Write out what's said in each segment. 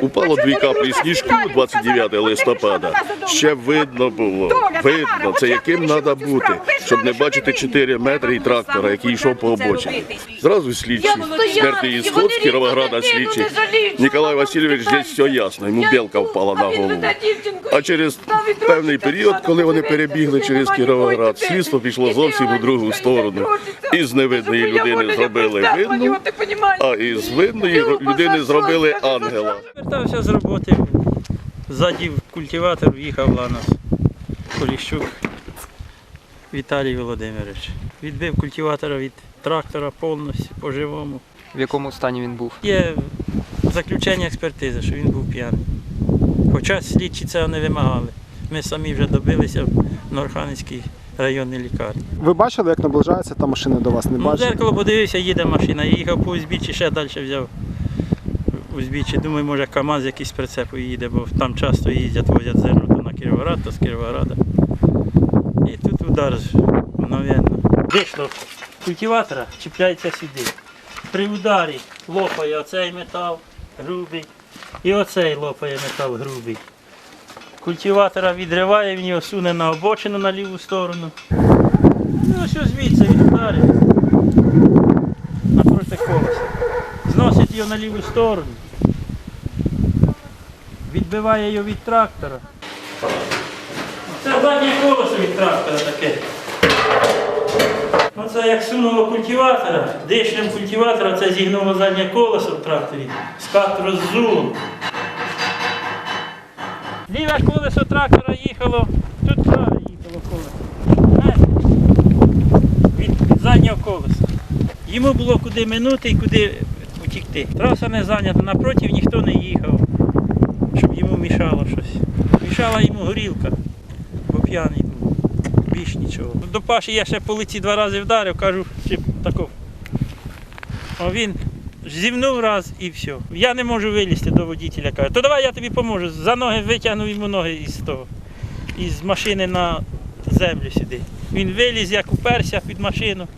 Упало дві каплі сніжку 29 листопада. Ще видно було. Видно, це яким треба бути, щоб не бачити 4 метри і трактора, який йшов по обочині. Зразу слідчі. Смертний ісход з Кіровограда слідчий. Ніколай Васильович, здесь все ясно, йому білка впала на голову. А через певний період, коли вони перебігли через Кіровоград, слідство пішло зовсім у другу сторону. Із невидної людини зробили видну, а із видної людини зробили ангела. Вертався з роботи, ззаді в культиватор в'їхав Ланос Поліщук Віталій Володимирович. Відбив культиватора від трактора повністю по-живому. В якому стані він був? Є заключення експертизи, що він був п'яний. Хоча слідчі цього не вимагали. Ми самі вже добилися в Норханівській районній лікарні. Ви бачили, як наближається та машина до вас? Не Ну, в дзеркало подивився, їде машина. Я їхав по узбіччі, ще далі взяв узбіччі. Думаю, може КАМАЗ якийсь прицеп їде, бо там часто їздять, возять зерно то на Кіровоград, то з Кіровограда. І тут удар мгновенно. Вийшло культиватора, чіпляється сюди. При ударі лопає оцей метал грубий і оцей лопає метал грубий. Культиватора відриває, він його суне на обочину на ліву сторону. Ну, ось звідси він ударив. Напроти колеса. Зносить його на ліву сторону. Відбиває його від трактора. Це заднє колесо від трактора таке. Оце як сунуло культиватора, дишнем культиватора, це зігнуло заднє колесо в тракторі, скат роззуло. Ліве колесо трактора їхало, тут праве їхало колесо. Від, від заднього колеса. Йому було куди минути і куди утікти. Траса не зайнята, напротив ніхто не їхав, щоб йому мішало щось. Мішала йому горілка, бо п'яний був. Більш нічого. До Паші я ще по лиці два рази вдарив, кажу, чи тако. А він зівнув раз і все. Я не можу вилізти до водителя. Каже, то давай я тобі поможу. За ноги витягну йому ноги із того, із машини на землю сюди. Він виліз, як уперся під машину.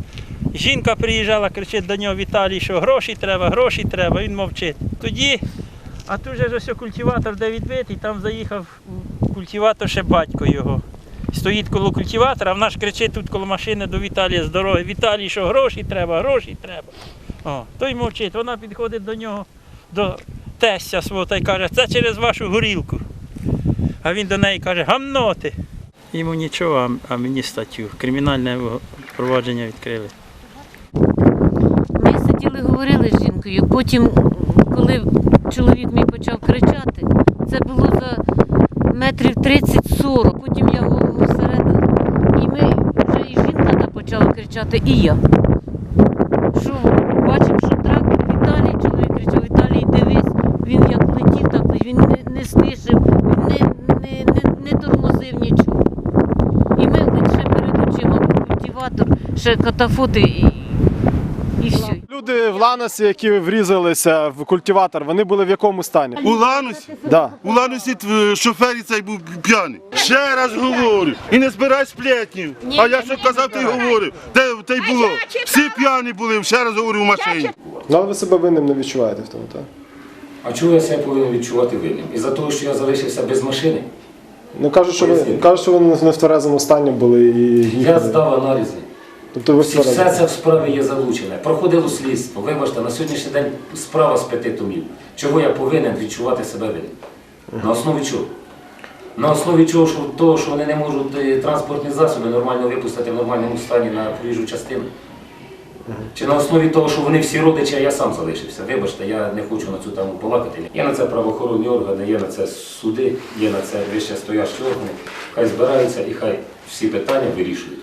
Жінка приїжджала, кричить до нього Віталій, що гроші треба, гроші треба, він мовчить. Тоді, а тут же ось культиватор, де відбитий, там заїхав культиватор ще батько його. Стоїть коло культиватора, а вона ж кричить тут коло машини до Віталія з дороги. Віталій, що гроші треба, гроші треба. О, той мовчить, вона підходить до нього, до тестя свого та й каже, це через вашу горілку. А він до неї каже, гамноти. Йому нічого, а мені статтю. Кримінальне провадження відкрили. Ми сиділи, говорили з жінкою. Потім, коли чоловік мій почав кричати, це було за метрів 30-40. Потім я голову всередину. І ми вже і жінка почала кричати, і я. Що бачимо, що трактор Віталій, чоловік кричав, Віталій, дивись, він як летів, так він не, не стишив, він не, не, не, не тормозив нічого. І ми лише перед очима культиватор, ще катафоти. Люди в Ланосі, які врізалися в культиватор, вони були в якому стані? У Ланусі? Да. У Ланусі тв- шофер цей був п'яний. Ще раз говорю. І не збирай сплетнів. А я що казав, ти говорив. Те, те й було. Всі п'яні були, ще раз говорю в машині. Ну, але ви себе винним не відчуваєте в тому, так? А чого я себе повинен відчувати винним? Із-за того, що я залишився без машини, Ну кажуть, що ви кажуть, що ви не в тверезому стані були і я здав аналізи. Тобто ви в Все це в справі є залучене. Проходило слідство. Вибачте, на сьогоднішній день справа з п'яти томів. Чого я повинен відчувати себе винним? На основі чого? На основі чого, що, того, що вони не можуть е, транспортні засоби нормально випустити в нормальному стані на проїжджу частину? Чи на основі того, що вони всі родичі, а я сам залишився. Вибачте, я не хочу на цю тему балакати. Є на це правоохоронні органи, є на це суди, є на це вище стоящі органи. Хай збираються і хай всі питання вирішують.